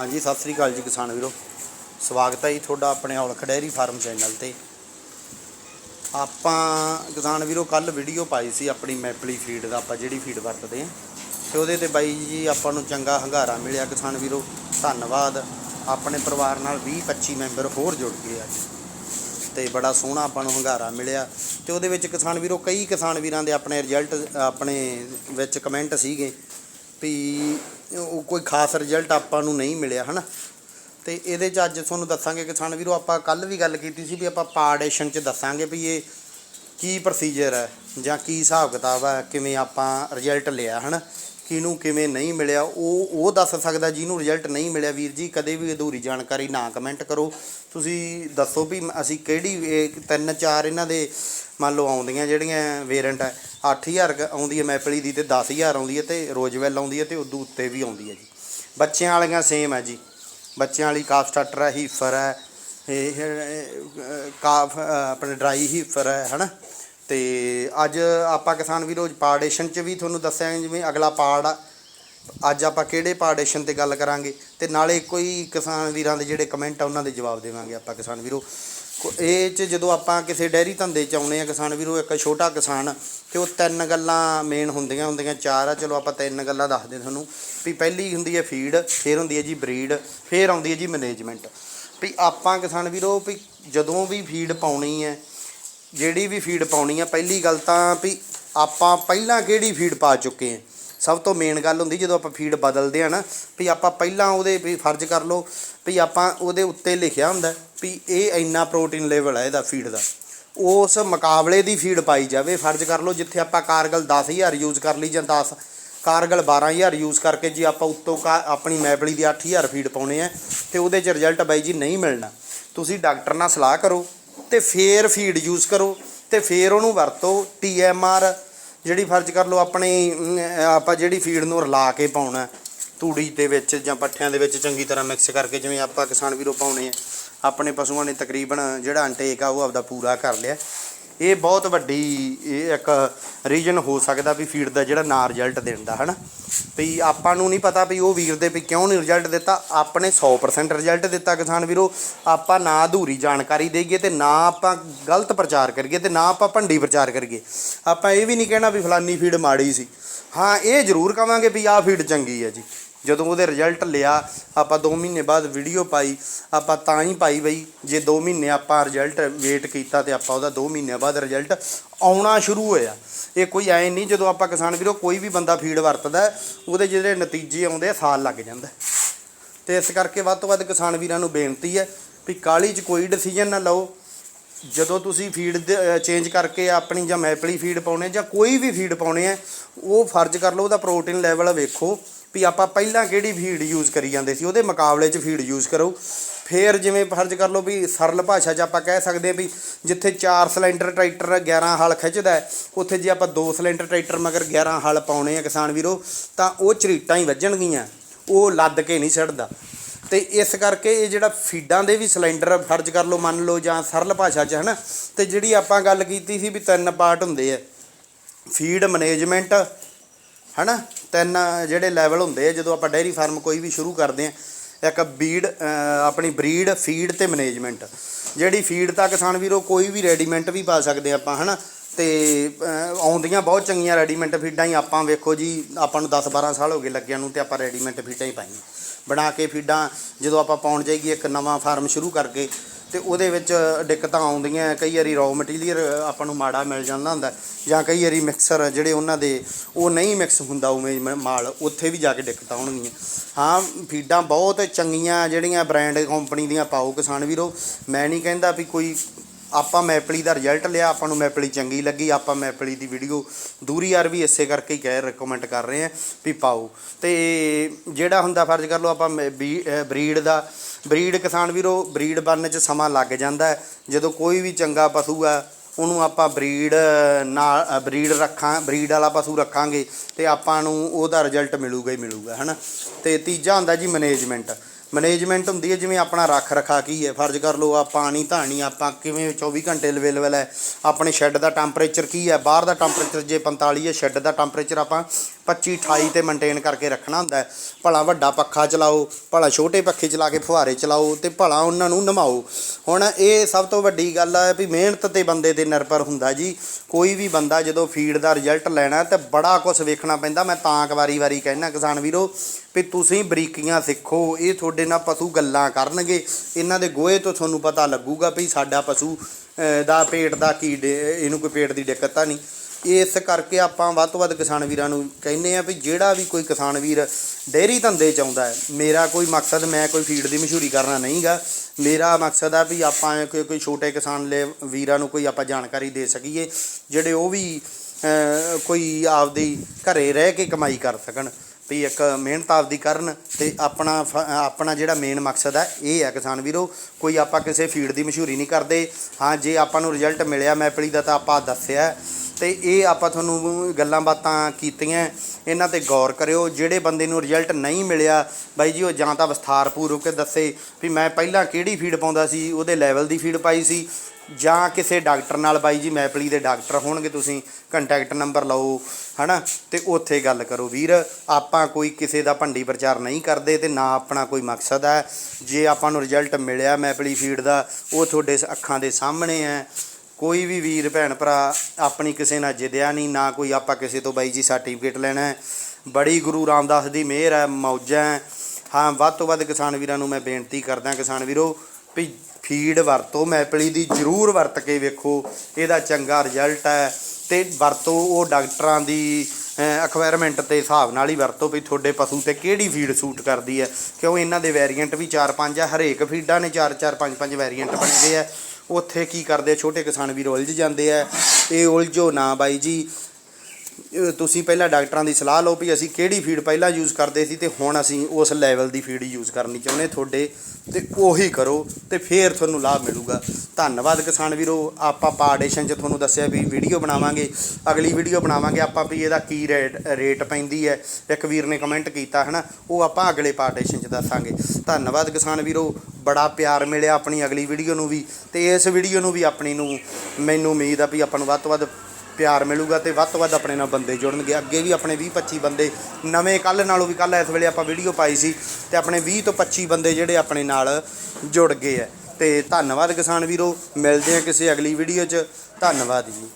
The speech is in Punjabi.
ਹਾਂਜੀ, ਸਤਿ ਸ੍ਰੀ ਅਕਾਲ ਜੀ ਕਿਸਾਨ ਵੀਰੋ। ਸਵਾਗਤ ਹੈ ਜੀ ਤੁਹਾਡਾ ਆਪਣੇ ਔਲਖ ਡੈਰੀ ਫਾਰਮ ਚੈਨਲ ਤੇ। ਆਪਾਂ ਕਿਸਾਨ ਵੀਰੋ ਕੱਲ ਵੀਡੀਓ ਪਾਈ ਸੀ ਆਪਣੀ ਮੈਪਲੀ ਫੀਡ ਦਾ, ਆਪਾਂ ਜਿਹੜੀ ਫੀਡ ਵਰਤਦੇ ਹਾਂ। ਤੇ ਉਹਦੇ ਤੇ ਬਾਈ ਜੀ, ਆਪਾਂ ਨੂੰ ਚੰਗਾ ਹੰਗਾਰਾ ਮਿਲਿਆ ਕਿਸਾਨ ਵੀਰੋ। ਧੰਨਵਾਦ। ਆਪਣੇ ਪਰਿਵਾਰ ਨਾਲ 20 25 ਮੈਂਬਰ ਹੋਰ ਜੁੜ ਗਏ ਅੱਜ। ਤੇ ਬੜਾ ਸੋਹਣਾ ਆਪਾਂ ਨੂੰ ਹੰਗਾਰਾ ਮਿਲਿਆ। ਤੇ ਉਹਦੇ ਵਿੱਚ ਕਿਸਾਨ ਵੀਰੋ, ਕਈ ਕਿਸਾਨ ਵੀਰਾਂ ਦੇ ਆਪਣੇ ਰਿਜ਼ਲਟ ਆਪਣੇ ਵਿੱਚ ਕਮੈਂਟ ਸੀਗੇ। ਵੀ ਉਹ ਕੋਈ ਖਾਸ ਰਿਜ਼ਲਟ ਆਪਾਂ ਨੂੰ ਨਹੀਂ ਮਿਲਿਆ, ਹਨਾ? ਤੇ ਇਹਦੇ ਚ ਅੱਜ ਤੁਹਾਨੂੰ ਦੱਸਾਂਗੇ ਕਿਸਾਨ ਵੀਰੋ, ਆਪਾਂ ਕੱਲ ਵੀ ਗੱਲ ਕੀਤੀ ਸੀ ਵੀ ਆਪਾਂ ਪਾਰਟੀਸ਼ਨ ਚ ਦੱਸਾਂਗੇ ਵੀ ਇਹ ਕੀ ਪ੍ਰੋਸੀਜਰ ਹੈ ਜਾਂ ਕੀ ਹਿਸਾਬ ਕਿਤਾਬ ਹੈ, ਕਿਵੇਂ ਆਪਾਂ ਰਿਜ਼ਲਟ ਲਿਆ, ਹਨਾ? ਕਿਹਨੂੰ ਕਿਵੇਂ ਨਹੀਂ ਮਿਲਿਆ, ਉਹ ਉਹ ਦੱਸ ਸਕਦਾ ਜਿਹਨੂੰ ਰਿਜ਼ਲਟ ਨਹੀਂ ਮਿਲਿਆ। ਵੀਰ ਜੀ, ਕਦੇ ਵੀ ਅਧੂਰੀ ਜਾਣਕਾਰੀ ਨਾ ਕਮੈਂਟ ਕਰੋ। ਤੁਸੀਂ ਦੱਸੋ ਵੀ ਅਸੀਂ ਕਿਹੜੀ ਤਿੰਨ ਚਾਰ ਇਹਨਾਂ ਦੇ ਮੰਨ ਲਓ ਆਉਂਦੀਆਂ ਜਿਹੜੀਆਂ ਵੇਰੈਂਟ ਹੈ 8000 ਕ ਆਉਂਦੀ ਹੈ ਮੈਪਲੀ ਦੀ ਤੇ 10000 ਆਉਂਦੀ ਹੈ ਤੇ ਰੋਜ਼ਵੈਲ ਆਉਂਦੀ ਹੈ ਤੇ ਉਦੋਂ ਉੱਤੇ ਵੀ ਆਉਂਦੀ ਹੈ ਜੀ। ਬੱਚਿਆਂ ਵਾਲੀਆਂ ਸੇਮ ਹੈ ਜੀ। ਬੱਚਿਆਂ ਵਾਲੀ ਕਾਫ ਸਟਾਰਟਰ ਹੈ ਹੀਫਰ ਹੈ ਇਹ ਕਾਫ ਆਪਣੇ ਡਰਾਈ ਹੀਫਰ ਹੈ ਹਨਾ? ਤੇ ਅੱਜ ਆਪਾਂ ਕਿਸਾਨ ਵੀਰੋ ਪਾਰਟੀਸ਼ਨ ਚ ਵੀ ਤੁਹਾਨੂੰ ਦੱਸਿਆ ਜਿਵੇਂ ਅਗਲਾ ਪਾਰਟ ਆ, ਅੱਜ ਆਪਾਂ ਕਿਹੜੇ ਪਾਰਟੀਸ਼ਨ ਤੇ ਗੱਲ ਕਰਾਂਗੇ ਤੇ ਨਾਲੇ ਕੋਈ ਕਿਸਾਨ ਵੀਰਾਂ ਦੇ ਜਿਹੜੇ ਕਮੈਂਟ ਆ, ਉਹਨਾਂ ਦੇ ਜਵਾਬ ਦੇਵਾਂਗੇ ਆਪਾਂ ਕਿਸਾਨ ਵੀਰੋ। ਇਹ ਚ ਜਦੋਂ ਆਪਾਂ ਕਿਸੇ ਡੈਰੀ ਧੰਦੇ ਚ ਆਉਨੇ ਆ ਕਿਸਾਨ ਵੀਰੋ, ਇੱਕ ਛੋਟਾ ਕਿਸਾਨ ਤੇ ਉਹ ਤਿੰਨ ਗੱਲਾਂ ਮੇਨ ਹੁੰਦੀਆਂ ਹੁੰਦੀਆਂ, ਚਾਰ ਆ, ਚਲੋ ਆਪਾਂ ਤਿੰਨ ਗੱਲਾਂ ਦੱਸਦੇ ਤੁਹਾਨੂੰ। ਵੀ ਪਹਿਲੀ ਹੁੰਦੀ ਹੈ ਫੀਡ ਫਿਰ ਹੁੰਦੀ ਹੈ ਜੀ ਬਰੀਡ ਫਿਰ ਆਉਂਦੀ ਹੈ ਜੀ ਮੈਨੇਜਮੈਂਟ ਵੀ ਆਪਾਂ ਕਿਸਾਨ ਵੀਰੋ, ਵੀ ਜਦੋਂ ਵੀ ਫੀਡ ਪਾਉਣੀ ਹੈ ਜਿਹੜੀ ਵੀ ਫੀਡ ਪਾਉਣੀ ਆ, ਪਹਿਲੀ ਗੱਲ ਤਾਂ ਵੀ ਆਪਾਂ ਪਹਿਲਾਂ ਕਿਹੜੀ ਫੀਡ ਪਾ ਚੁੱਕੇ ਆ? ਸਭ ਤੋਂ ਮੇਨ ਗੱਲ ਹੁੰਦੀ ਜਦੋਂ ਆਪਾਂ ਫੀਡ ਬਦਲਦੇ ਆ ਨਾ, ਵੀ ਆਪਾਂ ਪਹਿਲਾਂ ਉਹਦੇ ਵੀ ਫਰਜ਼ ਕਰ ਲਓ, ਵੀ ਆਪਾਂ ਉਹਦੇ ਉੱਤੇ ਲਿਖਿਆ ਹੁੰਦਾ ਵੀ ਇਹ ਇੰਨਾ ਪ੍ਰੋਟੀਨ ਲੈਵਲ ਹੈ ਇਹਦਾ ਫੀਡ ਦਾ। ਉਸ ਮੁਕਾਬਲੇ ਦੀ ਫੀਡ ਪਾਈ ਜਾਵੇ, ਫਰਜ਼ ਕਰ ਲਓ ਜਿੱਥੇ ਆਪਾਂ ਕਾਰਗਲ 10000 ਯੂਜ਼ ਕਰ ਲਈ ਜਾਂ 10 ਕਾਰਗਲ 12000 ਯੂਜ਼ ਕਰਕੇ ਜੀ ਆਪਾਂ ਉੱਤੋਂ ਕਾ- ਆਪਣੀ ਮੈਬਲੀ ਦੀ 8000 ਫੀਡ ਪਾਉਣੇ ਆ, ਤੇ ਉਹਦੇ ਚ ਰਿਜ਼ਲਟ ਬਾਈ ਜੀ ਨਹੀਂ ਮਿਲਣਾ। ਤੁਸੀਂ ਡਾਕਟਰ ਨਾਲ ਸਲਾਹ ਕਰੋ ਤੇ ਫੇਰ ਫੀਡ ਯੂਜ਼ ਕਰੋ ਤੇ ਫੇਰ ਉਹਨੂੰ ਵਰਤੋ ਟੀਐਮਆਰ ਜਿਹੜੀ ਫਰਜ਼ ਕਰ ਲਓ ਆਪਣੀ ਆਪਾਂ ਜਿਹੜੀ ਫੀਡ ਨੂੰ ਰਲਾ ਕੇ ਪਾਉਣਾ, ਤੂੜੀ ਦੇ ਵਿੱਚ ਜਾਂ ਪੱਠਿਆਂ ਦੇ ਵਿੱਚ ਚੰਗੀ ਤਰ੍ਹਾਂ ਮਿਕਸ ਕਰਕੇ, ਜਿਵੇਂ ਆਪਾਂ ਕਿਸਾਨ ਵੀਰੋ ਪਾਉਣੇ ਆ, ਆਪਣੇ ਪਸ਼ੂਆਂ ਨੇ ਤਕਰੀਬਨ ਜਿਹੜਾ ਅੰਟੇਕ ਆ ਉਹ ਆਪਦਾ ਪੂਰਾ ਕਰ ਲਿਆ। ਇਹ ਬਹੁਤ ਵੱਡੀ, ਇਹ ਇੱਕ ਰੀਜਨ ਹੋ ਸਕਦਾ ਵੀ ਫੀਡ ਦਾ ਜਿਹੜਾ ਨਾ ਰਿਜ਼ਲਟ ਦੇਣ ਦਾ ਹਨਾ? ਵੀ ਆਪਾਂ ਨੂੰ ਨਹੀਂ ਪਤਾ ਵੀ ਉਹ ਵੀਰ ਦੇ ਵੀ ਕਿਉਂ ਨਹੀਂ ਰਿਜ਼ਲਟ ਦਿੱਤਾ। ਆਪਣੇ 100% ਰਿਜ਼ਲਟ ਦਿੱਤਾ ਕਿਸਾਨ ਵੀਰੋ। ਆਪਾਂ ਨਾ ਅਧੂਰੀ ਜਾਣਕਾਰੀ ਦੇਈਏ ਤੇ ਨਾ ਆਪਾਂ ਗਲਤ ਪ੍ਰਚਾਰ ਕਰੀਏ ਤੇ ਨਾ ਆਪਾਂ ਭੰਡੀ ਪ੍ਰਚਾਰ ਕਰੀਏ। ਆਪਾਂ ਇਹ ਵੀ ਨਹੀਂ ਕਹਿਣਾ ਵੀ ਫਲਾਨੀ ਫੀਡ ਮਾੜੀ ਸੀ। ਹਾਂ, ਇਹ ਜ਼ਰੂਰ ਕਵਾਂਗੇ ਵੀ ਆਹ ਫੀਡ ਚੰਗੀ ਹੈ ਜੀ। ਜਦੋਂ ਉਹਦੇ ਰਿਜ਼ਲਟ ਲਿਆ, ਆਪਾਂ 2 ਮਹੀਨੇ ਬਾਅਦ ਵੀਡੀਓ ਪਾਈ, ਆਪਾਂ ਤਾਂ ਹੀ ਪਾਈ ਬਈ, ਜੇ 2 ਮਹੀਨੇ ਆਪਾਂ ਰਿਜ਼ਲਟ ਵੇਟ ਕੀਤਾ ਤੇ ਆਪਾਂ ਉਹਦਾ 2 ਮਹੀਨਿਆਂ ਬਾਅਦ ਰਿਜ਼ਲਟ ਆਉਣਾ ਸ਼ੁਰੂ ਹੋਇਆ। ਇਹ ਕੋਈ ਐ ਨਹੀਂ ਜਦੋਂ ਆਪਾਂ ਕਿਸਾਨ ਵੀਰੋ ਕੋਈ ਵੀ ਬੰਦਾ ਫੀਡ ਵਰਤਦਾ, ਉਹਦੇ ਜਿਹੜੇ ਨਤੀਜੇ ਆਉਂਦੇ ਆ, ਸਾਲ ਲੱਗ ਜਾਂਦਾ। ਹੈ। ਤੇ ਇਸ ਕਰਕੇ ਵੱਧ ਤੋਂ ਵੱਧ ਕਿਸਾਨ ਵੀਰਾਂ ਨੂੰ ਬੇਨਤੀ ਹੈ ਵੀ ਕਾਲੀ 'ਚ ਕੋਈ ਡਿਸੀਜਨ ਨਾ ਲਓ। ਜਦੋਂ ਤੁਸੀਂ ਫੀਡ ਚੇਂਜ ਕਰਕੇ ਆਪਣੀ ਜਾਂ ਮੈਪਲੀ ਫੀਡ ਪਾਉਣੇ ਜਾਂ ਕੋਈ ਵੀ ਫੀਡ ਪਾਉਣੇ ਆ, ਉਹ ਫਰਜ਼ ਕਰ ਲਓ, ਉਹਦਾ ਪ੍ਰੋਟੀਨ ਲੈਵਲ ਵੇਖੋ। ਵੀ ਆਪਾਂ ਪਹਿਲਾਂ ਕਿਹੜੀ ਫੀਡ ਯੂਜ਼ ਕਰੀ ਜਾਂਦੇ ਸੀ, ਉਹਦੇ ਮੁਕਾਬਲੇ 'ਚ ਫੀਡ ਯੂਜ਼ ਕਰੋ। ਫੇਰ ਜਿਵੇਂ ਫਰਜ਼ ਕਰ ਲਓ ਵੀ ਸਰਲ ਭਾਸ਼ਾ 'ਚ ਆਪਾਂ ਕਹਿ ਸਕਦੇ ਹਾਂ ਵੀ ਜਿੱਥੇ 4 ਸਿਲੰਡਰ ਟਰੈਕਟਰ 11 ਹਲ ਖਿੱਚਦਾ ਉੱਥੇ ਜੇ ਆਪਾਂ 2 ਸਿਲੰਡਰ ਟਰੈਕਟਰ ਮਗਰ 11 ਹਲ ਪਾਉਣੇ ਆ ਕਿਸਾਨ ਵੀਰੋ, ਤਾਂ ਉਹ ਚਰੀਟਾਂ ਹੀ ਵੱਜਣਗੀਆਂ, ਉਹ ਲੱਦ ਕੇ ਨਹੀਂ ਛੱਡਦਾ ਤੇ ਇਸ ਕਰਕੇ ਇਹ ਜਿਹੜਾ ਫੀਡਾਂ ਦੇ ਵੀ ਸਿਲੰਡਰ ਫਰਜ਼ ਕਰ ਲਓ, ਮੰਨ ਲਓ ਜਾਂ ਸਰਲ ਭਾਸ਼ਾ 'ਚ, ਹਨਾ, ਤੇ ਜਿਹੜੀ ਆਪਾਂ ਗੱਲ ਕੀਤੀ ਸੀ ਵੀ ਤਿੰਨ ਪਾਰਟ ਹੁੰਦੇ ਆ ਫੀਡ ਮੈਨੇਜਮੈਂਟ ਹਨਾ? ਤਿੰਨ ਜਿਹੜੇ ਲੈਵਲ ਹੁੰਦੇ ਆ, ਜਦੋਂ ਆਪਾਂ ਡੇਅਰੀ ਫਾਰਮ ਕੋਈ ਵੀ ਸ਼ੁਰੂ ਕਰਦੇ ਆ, ਇੱਕ ਬੀਡ ਆਪਣੀ ਬਰੀਡ ਫੀਡ ਤੇ ਮੈਨੇਜਮੈਂਟ ਜਿਹੜੀ ਫੀਡ ਤਾਂ ਕਿਸਾਨ ਵੀਰੋ ਕੋਈ ਵੀ ਰੈਡੀਮੈਂਟ ਵੀ ਪਾ ਸਕਦੇ ਆਪਾਂ, ਹਨਾ? ਤੇ, ਅਹ ਆਉਂਦੀਆਂ ਬਹੁਤ ਚੰਗੀਆਂ ਰੈਡੀਮੈਂਟ ਫੀਡਾਂ ਹੀ, ਆਪਾਂ ਵੇਖੋ ਜੀ, ਆਪਾਂ ਨੂੰ 10 12 ਸਾਲ ਹੋ ਗਏ ਲੱਗਿਆਂ ਨੂੰ ਤੇ ਆਪਾਂ ਰੈਡੀਮੈਂਟ ਫੀਡਾਂ ਹੀ ਪਾਈਆਂ। ਬਣਾ ਕੇ ਫੀਡਾਂ ਜਦੋਂ ਆਪਾਂ ਪਾਉਣ ਜਾਈਏ, ਇੱਕ ਨਵਾਂ ਫਾਰਮ ਸ਼ੁਰੂ ਕਰਕੇ ਤੇ ਉਹਦੇ ਵਿੱਚ ਦਿੱਕਤਾਂ ਆਉਂਦੀਆਂ, ਕਈ ਵਾਰੀ ਰॉ ਮਟੀਰੀਅਲ ਆਪਾਂ ਨੂੰ ਮਾੜਾ ਮਿਲ ਜਾਂਦਾ ਹੁੰਦਾ, ਜਾਂ ਕਈ ਵਾਰੀ ਮਿਕਸਰ ਜਿਹੜੇ ਉਹਨਾਂ ਦੇ, ਉਹ ਨਹੀਂ ਮਿਕਸ ਹੁੰਦਾ ਉਵੇਂ ਮ- ਮਾਲ, ਉੱਥੇ ਵੀ ਜਾ ਕੇ ਦਿੱਕਤਾਂ ਆਉਣਗੀਆਂ। ਹਾਂ ਫੀਡਾਂ ਬਹੁਤ ਚੰਗੀਆਂ ਜਿਹੜੀਆਂ ਬ੍ਰਾਂਡ ਕੰਪਨੀ ਦੀਆਂ ਪਾਓ ਕਿਸਾਨ ਵੀਰੋ। ਮੈਂ ਨਹੀਂ ਕਹਿੰਦਾ ਵੀ ਕੋਈ, ਆਪਾਂ ਮੈਪਲੀ ਦਾ ਰਿਜ਼ਲਟ ਲਿਆ, ਆਪਾਂ ਨੂੰ ਮੈਪਲੀ ਚੰਗੀ ਲੱਗੀ, ਆਪਾਂ ਮੈਪਲੀ ਦੀ ਵੀਡੀਓ ਦੂਰੀ ਯਾਰ ਵੀ ਇਸੇ ਕਰਕੇ ਹੀ ਕਹਿ ਰეკਮੈਂਡ ਕਰ ਰਹੇ ਆ ਵੀ ਪਾਓ। ਤੇ ਜਿਹੜਾ ਹੁੰਦਾ ਫਰਜ਼ ਕਰ ਲਓ ਆਪਾਂ ਬਰੀਡ ਦਾ ਬਰੀਡ ਕਿਸਾਨ ਵੀਰੋ, ਬਰੀਡ ਬਣਨ 'ਚ ਸਮਾਂ ਲੱਗ ਜਾਂਦਾ ਜਦੋਂ ਕੋਈ ਵੀ ਚੰਗਾ ਪਸ਼ੂ ਆ ਉਹਨੂੰ ਆਪਾਂ ਬਰੀਡ ਨਾਲ ਬਰੀਡ ਰੱਖਾਂ, ਬਰੀਡ ਵਾਲਾ ਪਸ਼ੂ ਰੱਖਾਂਗੇ ਤੇ ਆਪਾਂ ਨੂੰ ਉਹਦਾ ਰਿਜ਼ਲਟ ਮਿਲੂਗਾ ਹੀ ਮਿਲੂਗਾ, ਹਨਾ? ਤੇ ਤੀਜਾ ਹੁੰਦਾ ਜੀ ਮੈਨੇਜਮੈਂਟ ਮੈਨੇਜਮੈਂਟ ਹੁੰਦੀ ਹੈ, ਜਿਵੇਂ ਆਪਣਾ ਰੱਖ ਰਖਾ ਕੀ ਹੈ? ਫਰਜ਼ ਕਰ ਲਓ ਆ ਪਾਣੀ, ਧਾਣੀ, ਆਪਾਂ ਕਿਵੇਂ 24 ਘੰਟੇ ਅਵੇਲੇਬਲ ਹੈ। ਆਪਣੇ ਸ਼ੈੱਡ ਦਾ ਟੈਂਪਰੇਚਰ ਕੀ ਹੈ? ਬਾਹਰ ਦਾ ਟੈਂਪਰੇਚਰ ਜੇ 45 ਹੈ ਸ਼ੈੱਡ ਦਾ ਟੈਂਪਰੇਚਰ ਆਪਾਂ 25 28 ਤੇ ਮੇਨਟੇਨ ਕਰਕੇ ਰੱਖਣਾ ਹੁੰਦਾ ਹੈ। ਭਲਾ ਵੱਡਾ ਪੱਖਾ ਚਲਾਓ, ਭਲਾ ਛੋਟੇ ਪੱਖੇ ਚਲਾ ਕੇ ਫੁਹਾਰੇ ਚਲਾਓ ਤੇ ਭਲਾ ਉਹਨਾਂ ਨੂੰ ਨਮਾਓ। ਹੁਣ ਇਹ ਸਭ ਤੋਂ ਵੱਡੀ ਗੱਲ ਹੈ ਵੀ ਮਿਹਨਤ ਤੇ ਬੰਦੇ ਤੇ ਨਿਰਭਰ ਹੁੰਦਾ ਜੀ। ਕੋਈ ਵੀ ਬੰਦਾ ਜਦੋਂ ਫੀਡ ਦਾ ਰਿਜ਼ਲਟ ਲੈਣਾ ਤੇ ਬੜਾ ਕੁਝ ਵੇਖਣਾ ਪੈਂਦਾ। ਮੈਂ ਤਾਂ ਇੱਕ ਵਾਰੀ ਵਾਰੀ ਕਹਿਣਾ ਕਿਸਾਨ ਵੀਰੋ ਵੀ ਤੁਸੀਂ ਬਰੀਕੀਆਂ ਸਿੱਖੋ, ਇਹ ਤੁਹਾਡੇ ਨਾਲ ਪਸ਼ੂ ਗੱਲਾਂ ਕਰਨਗੇ। ਇਹਨਾਂ ਦੇ ਗੋਹੇ ਤੋਂ ਤੁਹਾਨੂੰ ਪਤਾ ਲੱਗੂਗਾ ਵੀ ਸਾਡਾ ਪਸ਼ੂ ਦਾ ਪੇਟ ਦਾ ਕੀ ਡੇ- ਇਹਨੂੰ ਕੋਈ ਪੇਟ ਦੀ ਦਿੱਕਤ ਤਾਂ ਨਹੀਂ। ਇਸ ਕਰਕੇ ਆਪਾਂ ਵੱਧ ਤੋਂ ਵੱਧ ਕਿਸਾਨ ਵੀਰਾਂ ਨੂੰ ਕਹਿੰਦੇ ਆ ਵੀ ਜਿਹੜਾ ਵੀ ਕੋਈ ਕਿਸਾਨ ਵੀਰ ਡੇਅਰੀ ਧੰਦੇ ਚ ਆਉਂਦਾ ਹੈ, ਮੇਰਾ ਕੋਈ ਮਕਸਦ, ਮੈਂ ਕੋਈ ਫੀਡ ਦੀ ਮਸ਼ਹੂਰੀ ਕਰਨਾ ਨਹੀਂਗਾ। ਮੇਰਾ ਮਕਸਦ ਆ ਵੀ ਆਪਾਂ ਕੋਈ ਕੋਈ ਛੋਟੇ ਕਿਸਾਨ ਲੈ ਵੀਰਾਂ ਨੂੰ ਕੋਈ ਆਪਾਂ ਜਾਣਕਾਰੀ ਦੇ ਸਕੀਏ, ਜਿਹੜੇ ਉਹ ਵੀ ਕੋਈ ਆਪਦੀ ਘਰੇ ਰਹਿ ਕੇ ਕਮਾਈ ਕਰ ਸਕਣ। ਵੀ ਇੱਕ ਮਿਹਨਤ ਆਪਦੀ ਕਰਨ ਤੇ ਆਪਣਾ ਫ- ਆਪਣਾ ਜਿਹੜਾ ਮੇਨ ਮਕਸਦ ਹੈ, ਇਹ ਹੈ ਕਿਸਾਨ ਵੀਰੋ। ਕੋਈ ਆਪਾਂ ਕਿਸੇ ਫੀਲਡ ਦੀ ਮਸ਼ਹੂਰੀ ਨਹੀਂ ਕਰਦੇ। ਹਾਂ, ਜੇ ਆਪਾਂ ਨੂੰ ਰਿਜ਼ਲਟ ਮਿਲਿਆ ਮੈਪਲੀ ਦਾ ਤਾਂ ਆਪਾਂ ਦੱਸਿਆ। ਹੈ। ਤੇ ਇਹ ਆਪਾਂ ਤੁਹਾਨੂੰ ਗੱਲਾਂ ਬਾਤਾਂ ਕੀਤੀਆਂ। ਇਹਨਾਂ ਤੇ ਗੌਰ ਕਰਿਓ। ਜਿਹੜੇ ਬੰਦੇ ਨੂੰ ਰਿਜ਼ਲਟ ਨਹੀਂ ਮਿਲਿਆ, ਬਾਈ ਜੀ, ਉਹ ਜਾਂ ਤਾਂ ਵਿਸਥਾਰ ਪੂਰਵਕ ਦੱਸੇ ਵੀ ਮੈਂ ਪਹਿਲਾਂ ਕਿਹੜੀ ਫੀਡ ਪਾਉਂਦਾ ਸੀ, ਉਹਦੇ ਲੈਵਲ ਦੀ ਫੀਡ ਪਾਈ ਸੀ। ਜਾਂ ਕਿਸੇ ਡਾਕਟਰ ਨਾਲ, ਬਾਈ ਜੀ ਮੈਪਲੀ ਦੇ ਡਾਕਟਰ ਹੋਣਗੇ ਤੁਸੀਂ ਕੰਟੈਕਟ ਨੰਬਰ ਲਓ, ਹਨਾ? ਤੇ ਉੱਥੇ ਗੱਲ ਕਰੋ ਵੀਰ, ਆਪਾਂ ਕੋਈ ਕਿਸੇ ਦਾ ਭੰਡੀ ਪ੍ਰਚਾਰ ਨਹੀਂ ਕਰਦੇ ਤੇ ਨਾ ਆਪਣਾ ਕੋਈ ਮਕਸਦ ਹੈ। ਜੇ ਆਪਾਂ ਨੂੰ ਰਿਜ਼ਲਟ ਮਿਲਿਆ ਮੈਪਲੀ ਫੀਡ ਦਾ, ਉਹ ਤੁਹਾਡੇ ਸ- ਅੱਖਾਂ ਦੇ ਸਾਹਮਣੇ ਹੈ। ਕੋਈ ਵੀ ਵੀਰ, ਭੈਣ ਭਰਾ, ਆਪਣੀ ਕਿਸੇ ਨਾਲ ਜਿੱਦਿਆ ਨਹੀਂ, ਨਾ ਕੋਈ ਆਪਾਂ ਕਿਸੇ ਤੋਂ ਬਾਈ ਜੀ ਸਰਟੀਫਿਕੇਟ ਲੈਣਾ ਹੈ। ਬੜੀ ਗੁਰੂ ਰਾਮਦਾਸ ਦੀ ਮਿਹਰ ਹੈ, ਮੌਜਾਂ ਹੈ। ਹਾਂ, ਵੱਧ ਤੋਂ ਵੱਧ ਕਿਸਾਨ ਵੀਰਾਂ ਨੂੰ ਮੈਂ ਬੇਨਤੀ ਕਰਦਾ, ਕਿਸਾਨ ਵੀਰੋ, ਵੀ ਫੀਡ ਵਰਤੋ, ਮੈਪਲੀ ਦੀ ਜ਼ਰੂਰ ਵਰਤ ਕੇ ਵੇਖੋ, ਇਹਦਾ ਚੰਗਾ ਰਿਜ਼ਲਟ ਹੈ। ਤੇ ਵਰਤੋ ਉਹ ਡਾਕਟਰਾਂ ਦੀ ਐਕਵਾਇਰਮੈਂਟ ਦੇ ਹਿਸਾਬ ਨਾਲ ਹੀ ਵਰਤੋ ਵੀ ਤੁਹਾਡੇ ਪਸ਼ੂ ਤੇ ਕਿਹੜੀ ਫੀਡ ਸੂਟ ਕਰਦੀ ਹੈ। ਕਿਉਂ ਇਹਨਾਂ ਦੇ ਵੈਰੀਐਂਟ ਵੀ 4-5 ਆ, ਹਰੇਕ ਫੀਡਾਂ ਨੇ 4-4 5-5 ਵੈਰੀਐਂਟ ਬਣੇ ਹੋਏ ਆ। ਉੱਥੇ ਕੀ ਕਰਦੇ ਛੋਟੇ ਕਿਸਾਨ ਵੀਰ ਉਲਝ ਜਾਂਦੇ ਆ। ਇਹ ਉਲਝੋ ਨਾ ਬਾਈ ਜੀ। ਤੁਸੀਂ ਪਹਿਲਾਂ ਡਾਕਟਰਾਂ ਦੀ ਸਲਾਹ ਲਓ ਵੀ ਅਸੀਂ ਕਿਹੜੀ ਫੀਡ ਪਹਿਲਾਂ ਯੂਜ਼ ਕਰਦੇ ਸੀ ਤੇ ਹੁਣ ਅਸੀਂ ਉਸ ਲੈਵਲ ਦੀ ਫੀਡ ਯੂਜ਼ ਕਰਨੀ ਚਾਹੁੰਦੇ ਤੁਹਾਡੇ ਤੇ ਉਹੀ ਕਰੋ ਤੇ ਫੇਰ ਤੁਹਾਨੂੰ ਲਾਭ ਮਿਲੂਗਾ। ਧੰਨਵਾਦ ਕਿਸਾਨ ਵੀਰੋ, ਆਪਾਂ ਪਾਰਟੀਸ਼ਨ 'ਚ ਤੁਹਾਨੂੰ ਦੱਸਿਆ ਵੀ ਵੀਡੀਓ ਬਣਾਵਾਂਗੇ, ਅਗਲੀ ਵੀਡੀਓ ਬਣਾਵਾਂਗੇ, ਆਪਾਂ ਵੀ ਇਹਦਾ ਕੀ ਰੇਟ ਰੇਟ ਪੈਂਦੀ ਹੈ। ਇੱਕ ਵੀਰ ਨੇ ਕਮੈਂਟ ਕੀਤਾ, ਹਨਾ, ਉਹ ਆਪਾਂ ਅਗਲੇ ਪਾਰਟੀਸ਼ਨ 'ਚ ਦੱਸਾਂਗੇ। ਧੰਨਵਾਦ ਕਿਸਾਨ ਵੀਰੋ, ਬੜਾ ਪਿਆਰ ਮਿਲਿਆ ਆਪਣੀ ਅਗਲੀ ਵੀਡੀਓ ਨੂੰ ਵੀ ਤੇ ਇਸ ਵੀਡੀਓ ਨੂੰ ਵੀ ਆਪਣੀ ਨੂੰ ਮੈਨੂੰ ਉਮੀਦ ਆ ਵੀ ਆਪਾਂ ਨੂੰ ਵੱਧ ਤੋਂ ਵੱਧ ਪਿਆਰ ਮਿਲੂਗਾ ਤੇ ਵੱਧ ਤੋਂ ਵੱਧ ਆਪਣੇ ਨਾਲ ਬੰਦੇ ਜੁੜਨਗੇ। ਅੱਗੇ ਵੀ ਆਪਣੇ 20 25 ਬੰਦੇ ਨਵੇਂ ਕੱਲ ਨਾਲੋਂ ਵੀ ਕੱਲ ਇਸ ਵੇਲੇ ਆਪਾਂ ਵੀਡੀਓ ਪਾਈ ਸੀ ਤੇ ਆਪਣੇ 20 ਤੋਂ 25 ਬੰਦੇ ਜਿਹੜੇ ਆਪਣੇ ਨਾਲ ਜੁੜ ਗਏ ਆ। ਤੇ ਧੰਨਵਾਦ ਕਿਸਾਨ ਵੀਰੋ, ਮਿਲਦੇ ਆ ਕਿਸੇ ਅਗਲੀ ਵੀਡੀਓ 'ਚ। ਧੰਨਵਾਦ ਜੀ।